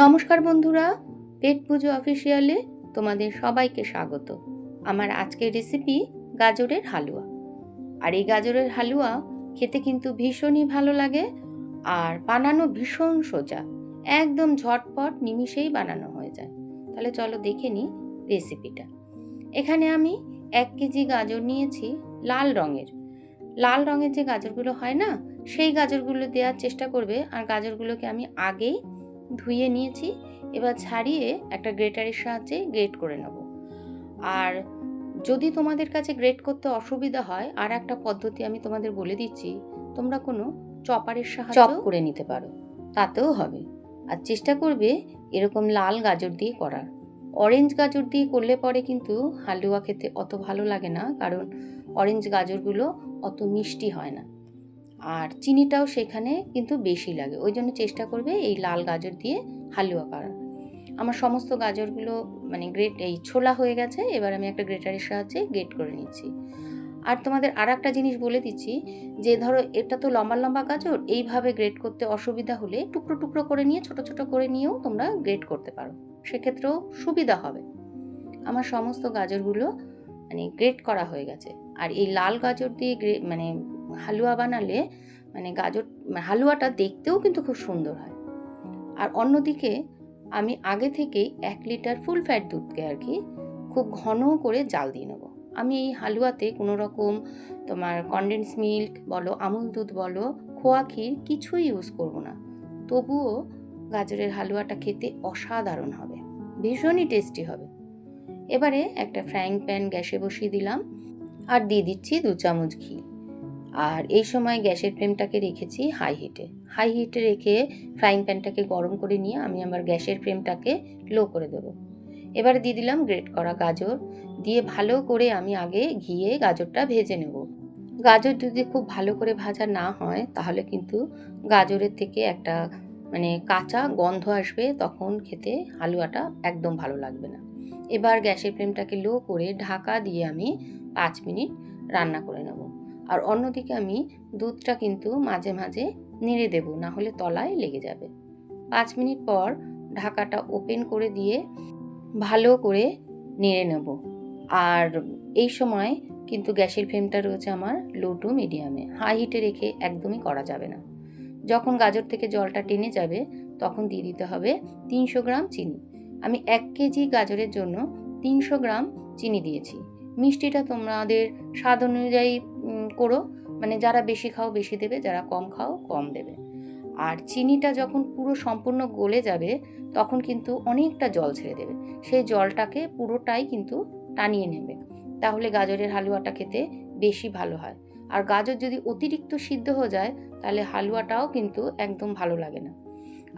নমস্কার বন্ধুরা, পেট পুজো অফিসিয়ালে তোমাদের সবাইকে স্বাগত। আমার আজকের রেসিপি গাজরের হালুয়া। আর এই গাজরের হালুয়া খেতে কিন্তু ভীষণই ভালো লাগে আর বানানো ভীষণ সোজা, একদম ঝটপট নিমিষেই বানানো হয়ে যায়। তাহলে চলো দেখে নিই রেসিপিটা এখানে আমি এক কেজি গাজর নিয়েছি লাল রঙের। লাল রঙের যে গাজরগুলো হয় না, সেই গাজরগুলো দেওয়ার চেষ্টা করবে আর গাজরগুলোকে আমি আগেই ধুয়ে নিয়েছি, এবার ছাড়িয়ে একটা গ্রেটারের সাহায্যে গ্রেট করে নেব। আর যদি তোমাদের কাছে গ্রেট করতে অসুবিধা হয়, আর একটা পদ্ধতি আমি তোমাদের বলে দিচ্ছি, তোমরা কোনো চপারের সাহায্যে করে নিতে পারো, তাতেও হবে। আর চেষ্টা করবে এরকম লাল গাজর দিয়ে করার। অরেঞ্জ গাজর দিয়ে করলে পরে কিন্তু হালুয়া খেতে অত ভালো লাগে না, কারণ অরেঞ্জ গাজরগুলো অত মিষ্টি হয় না। আর চিনিটাও সেখানে কিন্তু বেশি লাগে। ওই জন্য চেষ্টা করবে এই লাল গাজর দিয়ে হালুয়া করার। আমার সমস্ত গাজরগুলো মানে গ্রেট এই ছোলা হয়ে গেছে, এবার আমি একটা গ্রেটারের সাহায্যে গ্রেট করে নিচ্ছি। আর তোমাদের আর একটা জিনিস বলে দিচ্ছি, যে ধরো এটা তো লম্বা লম্বা গাজর, এইভাবে গ্রেট করতে অসুবিধা হলে টুকরো টুকরো করে নিয়ে, ছোট ছোট করে নিয়েও তোমরা গ্রেট করতে পারো। সেক্ষেত্রেও সুবিধা হবে। আমার সমস্ত গাজরগুলো মানে গ্রেট করা হয়ে গেছে। আর এই লাল গাজর দিয়ে মানে হালুয়া বানালে মানে গাজর হালুয়াটা দেখতেও কিন্তু খুব সুন্দর হয়। আর অন্যদিকে আমি আগে থেকেই এক লিটার ফুল ফ্যাট দুধকে আর কি খুব ঘন করে জাল দিয়ে নেব। আমি এই হালুয়াতে কোনো রকম তোমার কনডেন্স মিল্ক বলো, আমুল দুধ বলো, খোয়া ক্ষীর কিছুই ইউজ করব না। তবুও গাজরের হালুয়াটা খেতে অসাধারণ হবে, ভীষণই টেস্টি হবে। এবারে একটা ফ্রাইং প্যান গ্যাসে বসিয়ে দিলাম আর দিয়ে দিচ্ছি দু চামচ ঘি। আর এই সময় গ্যাসের ফ্লেমটাকে রেখেছি হাই হিটে হাই হিটে রেখে ফ্রাইং প্যানটাকে গরম করে নিয়ে আমি আমার গ্যাসের ফ্লেমটাকে লো করে দেব। এবারে দিয়ে দিলাম গ্রেট করা গাজর। দিয়ে ভালো করে আমি আগে ঘিয়ে গাজরটা ভেজে নেব। গাজর যদি খুব ভালো করে ভাজা না হয়, তাহলে কিন্তু গাজরের থেকে একটা মানে কাঁচা গন্ধ আসবে, তখন খেতে হালুয়াটা একদম ভালো লাগবে না। এবার গ্যাসের ফ্লেমটাকে লো করে ঢাকা দিয়ে আমি পাঁচ মিনিট রান্না করে নেব। আর অন্যদিকে আমি দুধটা কিন্তু মাঝে মাঝে নেড়ে দেব না হলে তলায় লেগে যাবে। পাঁচ মিনিট পর ঢাকাটা ওপেন করে দিয়ে ভালো করে নেড়ে নেব। আর এই সময় কিন্তু গ্যাসের ফ্লেমটা রয়েছে আমার লো টু মিডিয়ামে, হাই হিটে রেখে একদমই করা যাবে না। যখন গাজর থেকে জলটা টেনে যাবে, তখন দিয়ে দিতে হবে তিনশো গ্রাম চিনি। আমি এক কেজি গাজরের জন্য তিনশো গ্রাম চিনি দিয়েছি। মিষ্টিটা তোমাদের স্বাদ অনুযায়ী করো। মানে যারা বেশি খাও, বেশি দেবে। যারা কম খাও, কম দেবে। আর চিনিটা যখন পুরো সম্পূর্ণ গলে যাবে, তখন কিন্তু অনেকটা জল ছেড়ে দেবে। সেই জলটাকে পুরোটাই কিন্তু টানিয়ে নেবে। তাহলে গাজরের হালুয়াটা খেতে বেশি ভালো হয়। আর গাজর যদি অতিরিক্ত সিদ্ধ হয়ে যায়, তাহলে হালুয়াটাও কিন্তু একদম ভালো লাগে না।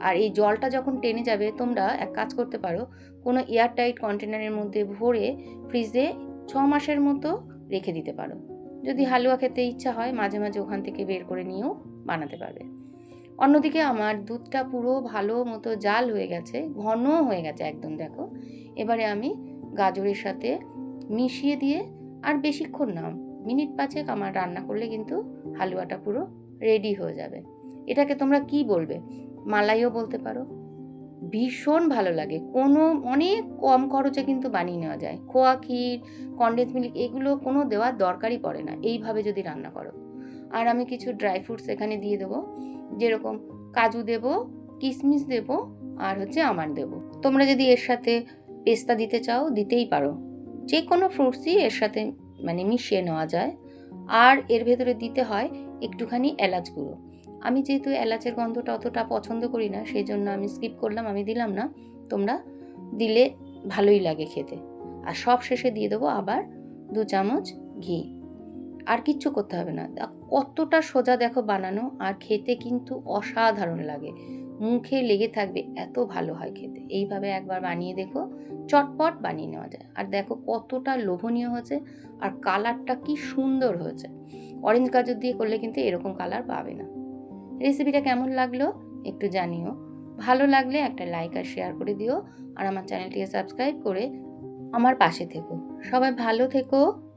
আর এই জলটা যখন টেনে যাবে, তোমরা এক কাজ করতে পারো। কোনো এয়ারটাইট কন্টেনারের মধ্যে ভরে ফ্রিজে ছ মাসের মতো রেখে দিতে পারো। যদি হালুয়া খেতে ইচ্ছা হয় মাঝে মাঝে ওখান থেকে বের করে নিয়েও বানাতে পারবে। অন্যদিকে আমার দুধটা পুরো ভালো মতো জাল হয়ে গেছে ঘন হয়ে গেছে একদম দেখো। এবারে আমি গাজরের সাথে মিশিয়ে দিয়ে আর বেশিক্ষণ না মিনিট পাঁচেক আমার রান্না করলে কিন্তু হালুয়াটা পুরো রেডি হয়ে যাবে। এটাকে তোমরা কি বলবে? মালাইও বলতে পারো। ভীষণ ভালো লাগে। কোনো অনেক কম খরচে কিন্তু বানিয়ে নেওয়া যায়। খোয়া, ক্ষীর কন্ডেন্স মিল্ক এগুলো কোনো দেওয়ার দরকারই পড়ে না। এইভাবে যদি রান্না করো। আর আমি কিছু ড্রাই ফ্রুটস এখানে দিয়ে দেবো। যেরকম কাজু দেব কিশমিশ দেব, আর হচ্ছে আমার দেব। তোমরা যদি এর সাথে পেস্তা দিতে চাও, দিতেই পারো। যে কোনো ফ্রুটসই এর সাথে মানে মিশিয়ে নেওয়া যায়। আর এর ভেতরে দিতে হয় একটুখানি এলাচ গুঁড়ো। আমি যেহেতু এলাচের গন্ধটা অতটা পছন্দ করি না, সেই জন্য আমি স্কিপ করলাম, আমি দিলাম না। তোমরা দিলে ভালোই লাগে খেতে। আর সব শেষে দিয়ে দেবো আবার দু চামচ ঘি। আর কিচ্ছু করতে হবে না। কতটা সোজা দেখো বানানো, আর খেতে কিন্তু অসাধারণ লাগে। মুখে লেগে থাকবে, এত ভালো হয় খেতে। এইভাবে একবার বানিয়ে দেখো, চটপট বানিয়ে নেওয়া যায়। আর দেখো কতটা লোভনীয় হয়েছে, আর কালারটা কি সুন্দর হয়েছে। অরেঞ্জ গাজর দিয়ে করলে কিন্তু এরকম কালার পাবে না। রেসিপিটা কেমন লাগল একটু জানিও। ভালো লাগলে একটা লাইক আর শেয়ার করে দিও। আর আমার চ্যানেলটিকে সাবস্ক্রাইব করে আমার পাশে থেকো। সবাই ভালো থেকো।